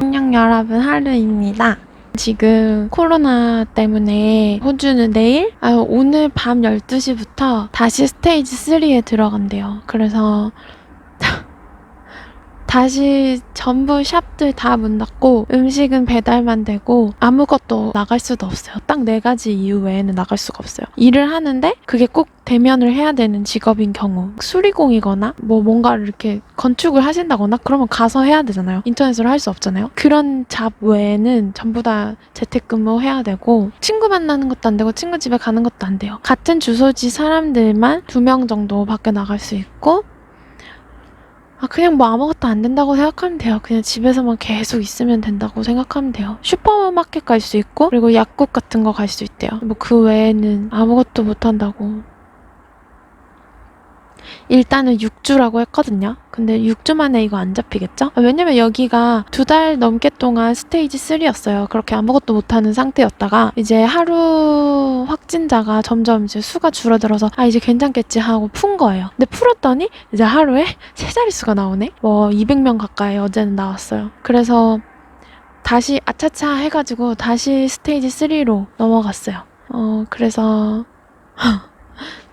안녕 여러분 하루입니다. 지금 코로나 때문에 호주는 내일, 아, 오늘 밤 12시부터 다시 스테이지 3에 들어간대요. 그래서 다시 전부 샵들 다 문 닫고 음식은 배달만 되고 아무것도 나갈 수도 없어요. 딱 네 가지 이유 외에는 나갈 수가 없어요. 일을 하는데 그게 꼭 대면을 해야 되는 직업인 경우 수리공이거나 뭐 뭔가를 이렇게 건축을 하신다거나 그러면 가서 해야 되잖아요. 인터넷으로 할 수 없잖아요. 그런 잡 외에는 전부 다 재택근무 해야 되고 친구 만나는 것도 안 되고 친구 집에 가는 것도 안 돼요. 같은 주소지 사람들만 두 명 정도 밖에 나갈 수 있고 아, 그냥 뭐 아무것도 안 된다고 생각하면 돼요. 그냥 집에서만 계속 있으면 된다고 생각하면 돼요. 슈퍼마켓 갈 수 있고, 그리고 약국 같은 거 갈 수 있대요. 뭐 그 외에는 아무것도 못 한다고. 일단은 6주라고 했거든요. 근데 6주 만에 이거 안 잡히겠죠? 아, 왜냐면 여기가 두 달 넘게 동안 스테이지 3였어요. 그렇게 아무것도 못하는 상태였다가 이제 하루 확진자가 점점 이제 수가 줄어들어서 아 이제 괜찮겠지 하고 푼 거예요. 근데 풀었더니 이제 하루에 세 자릿수가 나오네? 뭐 200명 가까이 어제는 나왔어요. 그래서 다시 아차차 해가지고 다시 스테이지 3로 넘어갔어요. 어, 그래서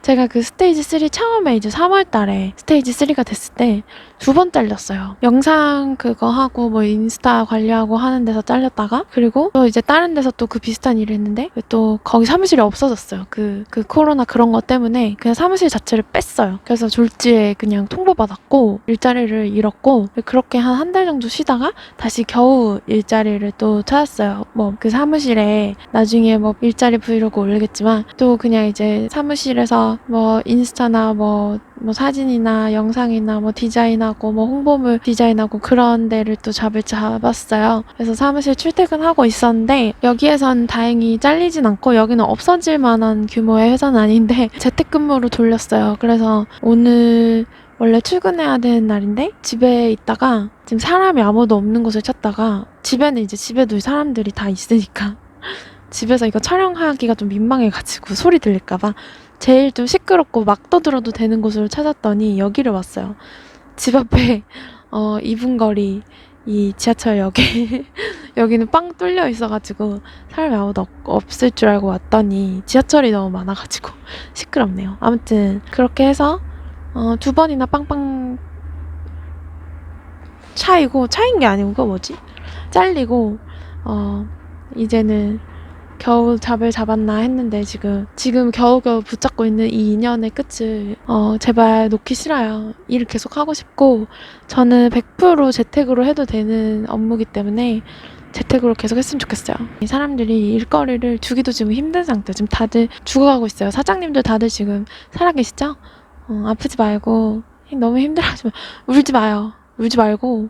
제가 그 스테이지 3 처음에 이제 3월 달에 스테이지 3가 됐을 때 두 번 잘렸어요. 영상 그거 하고 뭐 인스타 관리하고 하는 데서 잘렸다가 그리고 또 이제 다른 데서 또 그 비슷한 일을 했는데 또 거기 사무실이 없어졌어요. 그, 그 코로나 그런 것 때문에 그냥 사무실 자체를 뺐어요. 그래서 졸지에 그냥 통보받았고 일자리를 잃었고 그렇게 한 한 달 정도 쉬다가 다시 겨우 일자리를 또 찾았어요. 뭐 그 사무실에 나중에 뭐 일자리 브이로그 올리겠지만 또 그냥 이제 사무실에서 뭐 인스타나 뭐, 뭐 사진이나 영상이나 뭐 디자인하고 뭐 홍보물 디자인하고 그런 데를 또 잡을 잡았어요. 그래서 사무실 출퇴근하고 있었는데 여기에선 다행히 잘리진 않고 여기는 없어질 만한 규모의 회사는 아닌데 재택근무로 돌렸어요. 그래서 오늘 원래 출근해야 되는 날인데 집에 있다가 지금 사람이 아무도 없는 곳을 찾다가 집에는 이제 집에도 사람들이 다 있으니까 집에서 이거 촬영하기가 좀 민망해가지고 소리 들릴까봐 제일 좀 시끄럽고 막 떠들어도 되는 곳으로 찾았더니 여기를 왔어요. 집 앞에 어 2분 거리 이 지하철역에 여기는 빵 뚫려 있어가지고 사람이 아무도 없, 없을 줄 알고 왔더니 지하철이 너무 많아가지고 시끄럽네요. 아무튼 그렇게 해서 어, 두 번이나 빵빵 차이고 차인 게 아니고 그거 뭐지? 잘리고 어 이제는 겨우 잡을 잡았나 했는데 지금 지금 겨우겨우 붙잡고 있는 이 인연의 끝을 어 제발 놓기 싫어요. 일을 계속 하고 싶고 저는 100% 재택으로 해도 되는 업무기 때문에 재택으로 계속 했으면 좋겠어요. 이 사람들이 일거리를 주기도 지금 힘든 상태. 지금 다들 죽어가고 있어요. 사장님들 다들 지금 살아계시죠? 어, 아프지 말고 너무 힘들어하지 마. 울지 마요. 울지 말고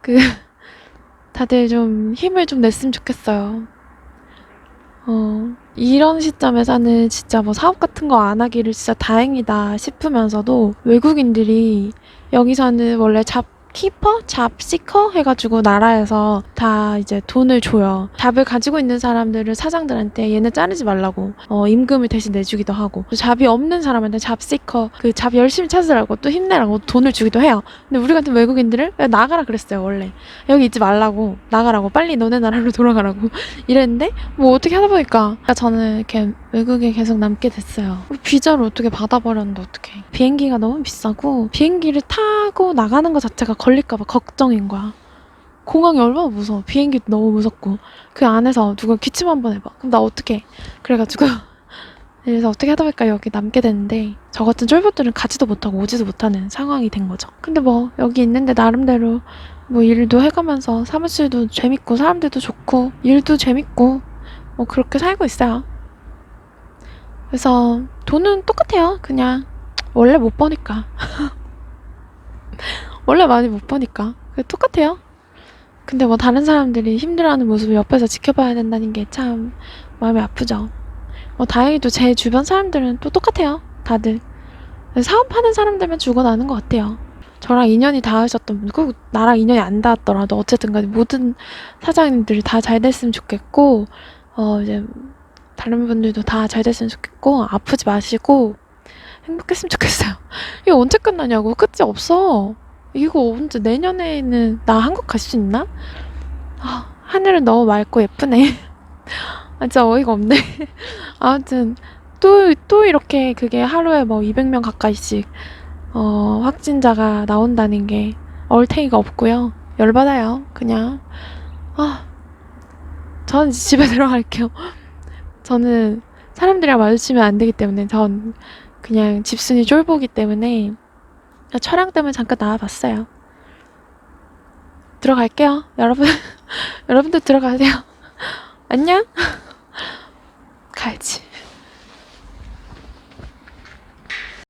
그 다들 좀 힘을 좀 냈으면 좋겠어요. 어, 이런 시점에서는 진짜 뭐 사업 같은 거 안 하기를 진짜 다행이다 싶으면서도 외국인들이 여기서는 원래 잡 키퍼? 잡시커? 해가지고 나라에서 다 이제 돈을 줘요. 잡을 가지고 있는 사람들을 사장들한테 얘네 자르지 말라고 어, 임금을 대신 내주기도 하고 잡이 없는 사람한테 잡시커 그 잡 열심히 찾으라고 또 힘내라고 돈을 주기도 해요. 근데 우리 같은 외국인들을 야, 나가라 그랬어요 원래 여기 있지 말라고 나가라고 빨리 너네 나라로 돌아가라고 이랬는데 뭐 어떻게 하다 보니까 저는 이렇게 외국에 계속 남게 됐어요. 비자를 어떻게 받아버렸는데 어떻게? 비행기가 너무 비싸고 비행기를 타고 나가는 것 자체가 걸릴까봐 걱정인 거야. 공항이 얼마나 무서워. 비행기도 너무 무섭고 그 안에서 누가 기침 한 번 해봐. 그럼 나 어떡해? 그래가지고 그래서 어떻게 하다 보니까 여기 남게 됐는데 저 같은 쫄보들은 가지도 못하고 오지도 못하는 상황이 된 거죠. 근데 뭐 여기 있는데 나름대로 뭐 일도 해가면서 사무실도 재밌고 사람들도 좋고 일도 재밌고 뭐 그렇게 살고 있어요. 그래서 돈은 똑같아요. 그냥 원래 못 버니까. 원래 많이 못 버니까. 똑같아요. 근데 뭐 다른 사람들이 힘들어하는 모습을 옆에서 지켜봐야 된다는 게 참 마음이 아프죠. 뭐 다행히도 제 주변 사람들은 또 똑같아요. 다들. 사업하는 사람들만 죽어나는 것 같아요. 저랑 인연이 닿으셨던 분, 꼭 나랑 인연이 안 닿았더라도 어쨌든 간에 모든 사장님들이 다 잘 됐으면 좋겠고, 어, 이제, 다른 분들도 다 잘 됐으면 좋겠고, 아프지 마시고, 행복했으면 좋겠어요. 이거 언제 끝나냐고. 끝이 없어. 이거 언제 내년에는 나 한국 갈 수 있나? 아, 하늘은 너무 맑고 예쁘네. 아, 진짜 어이가 없네. 아무튼, 또, 또 이렇게 그게 하루에 뭐 200명 가까이씩, 어, 확진자가 나온다는 게 얼탱이가 없고요. 열받아요. 그냥. 아, 저는 집에 들어갈게요. 저는 사람들이랑 마주치면 안 되기 때문에 전 그냥 집순이 쫄보기 때문에 촬영 때문에 잠깐 나와봤어요. 들어갈게요. 여러분, 여러분도 들어가세요. 안녕? 가야지.